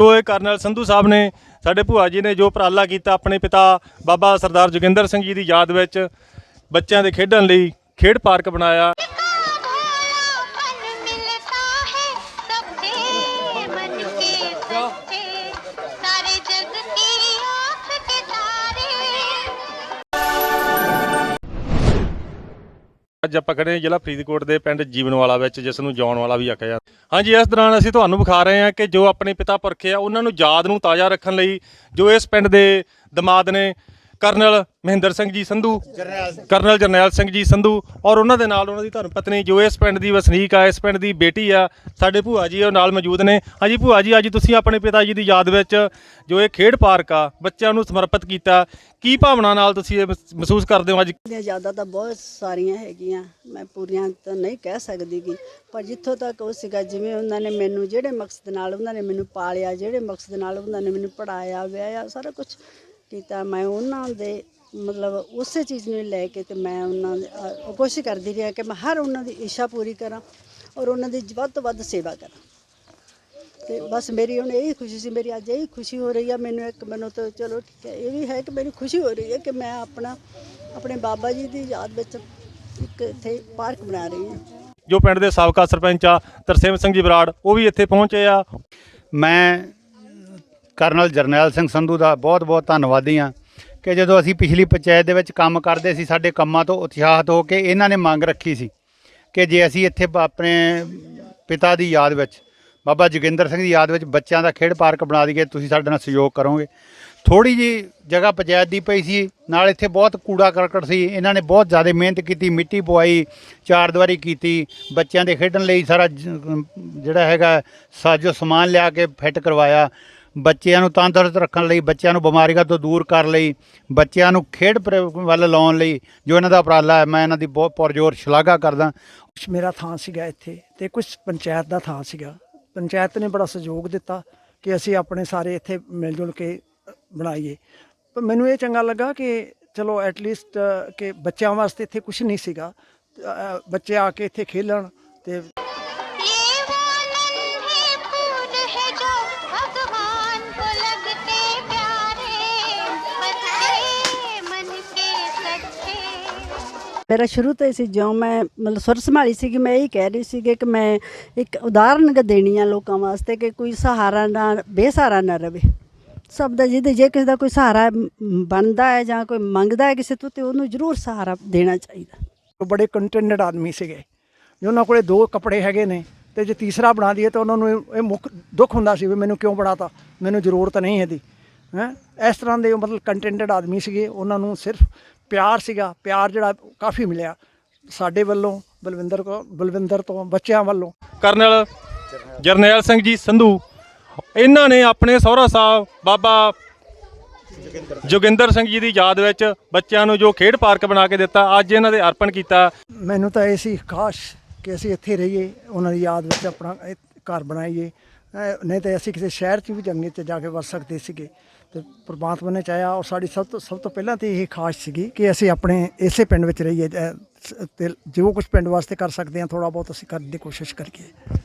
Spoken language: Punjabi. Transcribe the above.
ਜੋ ਇਹ ਕਰਨਲ ਸੰਧੂ ਸਾਹਿਬ ਨੇ ਸਾਡੇ ਭੂਆ ਜੀ ਨੇ ਜੋ ਉਪਰਾਲਾ ਕੀਤਾ ਆਪਣੇ ਪਿਤਾ ਬਾਬਾ ਸਰਦਾਰ ਜੋਗਿੰਦਰ ਸਿੰਘ ਜੀ ਦੀ ਯਾਦ ਵਿੱਚ ਬੱਚਿਆਂ ਦੇ ਖੇਡਣ ਲਈ ਖੇਡ ਪਾਰਕ ਬਣਾਇਆ। ਅੱਜ ਆਪਾਂ ਖੜੇ ਹਾਂ ਜ਼ਿਲ੍ਹਾ ਫਰੀਦਕੋਟ ਦੇ ਪਿੰਡ ਜੀਵਨਵਾਲਾ ਵਿੱਚ, ਜਿਸ ਨੂੰ ਜਾਣ ਵਾਲਾ ਵੀ ਆਖਿਆ ਜਾਂਦਾ। ਹਾਂਜੀ, ਇਸ ਦੌਰਾਨ ਅਸੀਂ ਤੁਹਾਨੂੰ ਵਿਖਾ ਰਹੇ ਹਾਂ ਕਿ ਜੋ ਆਪਣੇ ਪਿਤਾ ਪੁਰਖੇ ਆ, ਉਹਨਾਂ ਨੂੰ ਯਾਦ ਨੂੰ ਤਾਜ਼ਾ ਰੱਖਣ ਲਈ ਜੋ ਇਸ ਪਿੰਡ ਦੇ ਦਮਾਦ ਨੇ ਕਰਨਲ ਮਹਿੰਦਰ ਸਿੰਘ ਜੀ ਸੰਧੂ, ਕਰਨਲ ਜਰਨੈਲ ਸਿੰਘ ਜੀ ਸੰਧੂ ਔਰ ਉਹਨਾਂ ਦੇ ਨਾਲ ਉਹਨਾਂ ਦੀ ਧਰਮ ਪਤਨੀ ਜੋ ਇਸ ਪਿੰਡ ਦੀ ਵਸਨੀਕ ਆ, ਇਸ ਪਿੰਡ ਦੀ ਬੇਟੀ ਆ, ਸਾਡੇ ਭੂਆ ਜੀ ਉਹ ਨਾਲ ਮੌਜੂਦ ਨੇ। ਹਾਂਜੀ ਭੂਆ ਜੀ, ਅੱਜ ਤੁਸੀਂ ਆਪਣੇ ਪਿਤਾ ਜੀ ਦੀ ਯਾਦ ਵਿੱਚ ਜੋ ਇਹ ਖੇਡ ਪਾਰਕ ਆ, ਬੱਚਿਆਂ ਨੂੰ ਸਮਰਪਿਤ ਕੀਤਾ। ਕੀ ਭਾਵਨਾ ਨਾਲ ਤੁਸੀਂ ਇਹ ਮਹਿਸ- ਮਹਿਸੂਸ ਕਰਦੇ ਹੋ ਅੱਜ? ਦੀਆਂ ਯਾਦਾਂ ਤਾਂ ਬਹੁਤ ਸਾਰੀਆਂ ਹੈਗੀਆਂ। ਮੈਂ ਪੂਰੀਆਂ ਤਾਂ ਨਹੀਂ ਕਹਿ ਸਕਦੀ ਗੀ, ਪਰ ਜਿੱਥੋਂ ਤੱਕ ਉਹ ਸੀਗਾ, ਜਿਵੇਂ ਉਹਨਾਂ ਨੇ ਮੈਨੂੰ ਜਿਹੜੇ ਮਕਸਦ ਨਾਲ ਉਹਨਾਂ ਨੇ ਮੈਨੂੰ ਪਾਲਿਆ, ਜਿਹੜੇ ਮਕਸਦ ਨਾਲ ਉਹਨਾਂ ਨੇ ਮੈਨੂੰ ਪੜਾਇਆ ਵਿਆਹਿਆ, ਸਾਰਾ ਕੁਝ ਕੀਤਾ ਮੈਂ ਉਹਨਾਂ ਦੇ ਮਤਲਬ ਉਸੇ ਚੀਜ਼ ਨੂੰ ਲੈ ਕੇ ਤੇ ਮੈਂ ਉਹਨਾਂ ਦੇ ਅ, ਕੋਸ਼ਿਸ਼ ਕਰਦੀ ਰਹੀ ਕਿ ਮੈਂ ਹਰ ਉਹਨਾਂ ਦੀ ਇੱਛਾ ਪੂਰੀ ਕਰਾਂ ਔਰ ਉਹਨਾਂ ਦੀ ਵੱਧ ਤੋਂ ਵੱਧ ਸੇਵਾ ਕਰਾਂ। ਤੇ ਬਸ ਮੇਰੀ ਹੁਣ ਇਹ ਖੁਸ਼ੀ ਸੀ ਮੇਰੀ ਅੱਜ ਇਹ ਖੁਸ਼ੀ ਹੋ ਰਹੀ ਆ ਮੈਨੂੰ ਇੱਕ ਮੈਨੂੰ ਤਾਂ ਚਲੋ ਠੀਕ ਹੈ ਇਹ ਵੀ ਹੈ ਕਿ ਮੈਨੂੰ ਖੁਸ਼ੀ ਹੋ ਰਹੀ ਹੈ ਕਿ ਮੈਂ ਆਪਣਾ ਆਪਣੇ ਬਾਬਾ ਜੀ ਦੀ ਯਾਦ ਵਿੱਚ ਇੱਕ ਇੱਥੇ ਪਾਰਕ ਬਣਾ ਰਹੀ ਹਾਂ। ਜੋ ਪਿੰਡ ਦੇ ਸਾਬਕਾ ਸਰਪੰਚ ਆ ਤਰਸੇਮ ਸਿੰਘ ਜੀ ਬਰਾੜ ਉਹ ਵੀ ਇੱਥੇ ਪਹੁੰਚੇ ਆ। ਮੈਂ ਕਰਨਲ ਜਰਨੈਲ ਸਿੰਘ ਸੰਧੂ ਦਾ ਬਹੁਤ-ਬਹੁਤ ਧੰਨਵਾਦੀ ਹਾਂ ਕਿ ਜਦੋਂ ਅਸੀਂ ਪਿਛਲੀ ਪੰਚਾਇਤ ਦੇ ਵਿੱਚ ਕੰਮ ਕਰਦੇ ਸੀ, ਸਾਡੇ ਕੰਮਾਂ ਤੋਂ ਉਤਸ਼ਾਹਤ ਹੋ ਕੇ ਇਹਨਾਂ ਨੇ ਮੰਗ ਰੱਖੀ ਸੀ ਕਿ ਜੇ ਅਸੀਂ ਇੱਥੇ ਬ- ਆਪਣੇ ਪਿਤਾ ਦੀ ਯਾਦ ਵਿੱਚ, ਬਾਬਾ ਜੋਗਿੰਦਰ ਸਿੰਘ ਦੀ ਯਾਦ ਵਿੱਚ ਬੱਚਿਆਂ ਦਾ ਖੇਡ ਪਾਰਕ ਬਣਾ ਦਈਏ, ਤੁਸੀਂ ਸਾਡੇ ਨਾਲ ਸਹਿਯੋਗ ਕਰੋਗੇ। ਥੋੜੀ ਜੀ ਜਗ੍ਹਾ ਪੰਚਾਇਤ ਦੀ ਪਈ ਸੀ, ਨਾਲ ਇੱਥੇ ਬਹੁਤ ਕੂੜਾ ਕਰਕਟ ਸੀ, ਇਹਨਾਂ ਨੇ ਬਹੁਤ ਜ਼ਿਆਦਾ ਮਿਹਨਤ ਕੀਤੀ, ਮਿੱਟੀ ਪਵਾਈ, ਚਾਰ ਦੀਵਾਰੀ ਕੀਤੀ, ਬੱਚਿਆਂ ਦੇ ਖੇਡਣ ਲਈ ਸਾਰਾ ਜਿਹੜਾ ਹੈਗਾ, ਸਾਜੋ ਸਮਾਨ ਲਿਆ ਕੇ ਫਿੱਟ ਕਰਵਾਇਆ। ਬੱਚਿਆਂ ਨੂੰ ਤੰਦਰੁਸਤ ਰੱਖਣ ਲਈ ਬੱਚਿਆਂ ਨੂੰ ਬਿਮਾਰੀਆਂ ਤੋਂ ਦੂਰ ਕਰਨ ਲਈ ਬੱਚਿਆਂ ਨੂੰ ਖੇਡ ਪ੍ਰ- ਵੱਲ ਲਾਉਣ ਲਈ ਜੋ ਇਹਨਾਂ ਦਾ ਉਪਰਾਲਾ ਹੈ ਮੈਂ ਇਹਨਾਂ ਦੀ ਬਹੁਤ ਪੁਰਜੋਰ ਸ਼ਲਾਘਾ ਕਰਦਾ। ਕੁਛ ਮੇਰਾ ਥਾਂ ਸੀਗਾ ਇੱਥੇ ਤੇ ਕੁਝ ਪੰਚਾਇਤ ਦਾ ਥਾਂ ਸੀਗਾ। ਪੰਚਾਇਤ ਨੇ ਬੜਾ ਸਹਿਯੋਗ ਦਿੱਤਾ ਕਿ ਅਸੀਂ ਆਪਣੇ ਸਾਰੇ ਇੱਥੇ ਮਿਲ ਜੁਲ ਕੇ ਅ, ਬਣਾਈਏ। ਪਰ ਮੈਨੂੰ ਇਹ ਚੰਗਾ ਲੱਗਾ ਕਿ ਚਲੋ ਐਟ ਲੀਸਟ ਕਿ ਬੱਚਿਆਂ ਵਾਸਤੇ ਇੱਥੇ ਕੁਝ ਨਹੀਂ ਸੀਗਾ। ਅ, ਬੱਚੇ ਆ ਕੇ ਇੱਥੇ ਖੇਲਣ ਤੇ ਮੇਰਾ ਸ਼ੁਰੂ ਤੋਂ ਹੀ ਸੀ, ਜਿਉਂ ਮੈਂ ਮਤਲਬ ਸੁਰ ਸੰਭਾਲੀ ਸੀ ਕਿ ਮੈਂ ਇਹ ਕਹਿ ਰਹੀ ਸੀ ਕਿ ਮੈਂ ਇੱਕ ਉਦਾਹਰਨ ਦੇਣੀ ਆ ਲੋਕਾਂ ਵਾਸਤੇ ਕਿ ਕੋਈ ਸਹਾਰਾ ਨਾ, ਬੇਸਹਾਰਾ ਨਾ ਰਵੇ। ਸਭ ਦਾ ਜਿਹਦੇ, ਜੇ ਕਿਸੇ ਦਾ ਕੋਈ ਸਹਾਰਾ ਬਣਦਾ ਹੈ ਜਾਂ ਕੋਈ ਮੰਗਦਾ ਹੈ ਕਿਸੇ ਤੋਂ ਤੇ ਉਹਨੂੰ ਜ਼ਰੂਰ ਸਹਾਰਾ ਦੇਣਾ ਚਾਹੀਦਾ। ਬੜੇ ਕੰਟੈਂਟਡ ਆਦਮੀ ਸੀਗੇ। ਉਹਨਾਂ ਕੋਲੇ ਦੋ ਕੱਪੜੇ ਹੈਗੇ ਨੇ ਤੇ ਜੇ ਤੀਸਰਾ ਬਣਾ ਦਈਏ ਤਾਂ ਉਹਨਾਂ ਨੂੰ ਇਹ ਮੁੱਖ ਦੁੱਖ ਹੁੰਦਾ ਸੀ ਵੀ ਮੈਨੂੰ ਕਿਉਂ ਬਣਾਤਾ? ਮੈਨੂੰ ਜ਼ਰੂਰਤ ਨਹੀਂ ਇਹਦੀ, ਹੈ? ਇਸ ਤਰ੍ਹਾਂ ਦੇ ਮਤਲਬ ਕੰਟੈਂਟਡ ਆਦਮੀ ਸੀਗੇ। ਉਹਨਾਂ ਨੂੰ ਸਿਰਫ ਪਿਆਰ ਸੀਗਾ ਪਿਆਰ ਜਿਹੜਾ ਕਾਫੀ ਮਿਲਿਆ ਸਾਡੇ ਵੱਲੋਂ ਬਲਵਿੰਦਰ ਕੋ ਬਲਵਿੰਦਰ ਤੋਂ ਬੱਚਿਆਂ ਵੱਲੋਂ। ਕਰਨਲ ਜਰਨੈਲ ਸਿੰਘ ਜੀ ਸੰਧੂ ਇਹਨਾਂ ਨੇ ਆਪਣੇ ਸਹੁਰਾ ਸਾਹਿਬ ਬਾਬਾ ਜੋਗਿੰਦਰ ਸਿੰਘ ਜੀ ਦੀ ਯਾਦ ਵਿੱਚ ਬੱਚਿਆਂ ਨੂੰ ਜੋ ਖੇਡ ਪਾਰਕ ਬਣਾ ਕੇ ਦਿੱਤਾ ਅੱਜ ਇਹਨਾਂ ਦੇ ਅਰਪਣ ਕੀਤਾ। ਮੈਨੂੰ ਤਾਂ ਇਹ ਸੀ ਖਾਸ਼ ਕਿ ਅਸੀਂ ਇੱਥੇ ਰਹੀਏ ਉਹਨਾਂ ਦੀ ਯਾਦ ਵਿੱਚ ਆਪਣਾ ਘਰ ਬਣਾਈਏ। ਨਹੀਂ ਤਾਂ ਅਸੀਂ ਕਿਸੇ ਸ਼ਹਿਰ 'ਚ ਵੀ ਜੰਗਲੇ 'ਚ ਜਾ ਕੇ ਵਰ ਸਕਦੇ ਸੀਗੇ। ਤੇ ਪ੍ਰਮਾਤਮਾ ਨੇ ਚਾਹਿਆ ਔਰ ਸਾਡੀ ਸਭ ਤੋਂ ਸਭ ਤੋਂ ਪਹਿਲਾਂ ਤੇ ਇਹ ਖਾਸ਼ ਸੀਗੀ ਕਿ ਅਸੀਂ ਆਪਣੇ ਇਸੇ ਪਿੰਡ ਵਿੱਚ ਰਹੀਏ ਅਹ, ਤੇ ਜੋ ਕੁਝ ਪਿੰਡ ਵਾਸਤੇ ਕਰ ਸਕਦੇ ਹਾਂ ਥੋੜਾ ਬਹੁਤ ਅਸੀਂ ਕਰਨ ਦੀ ਕੋਸ਼ਿਸ਼ ਕਰੀਏ।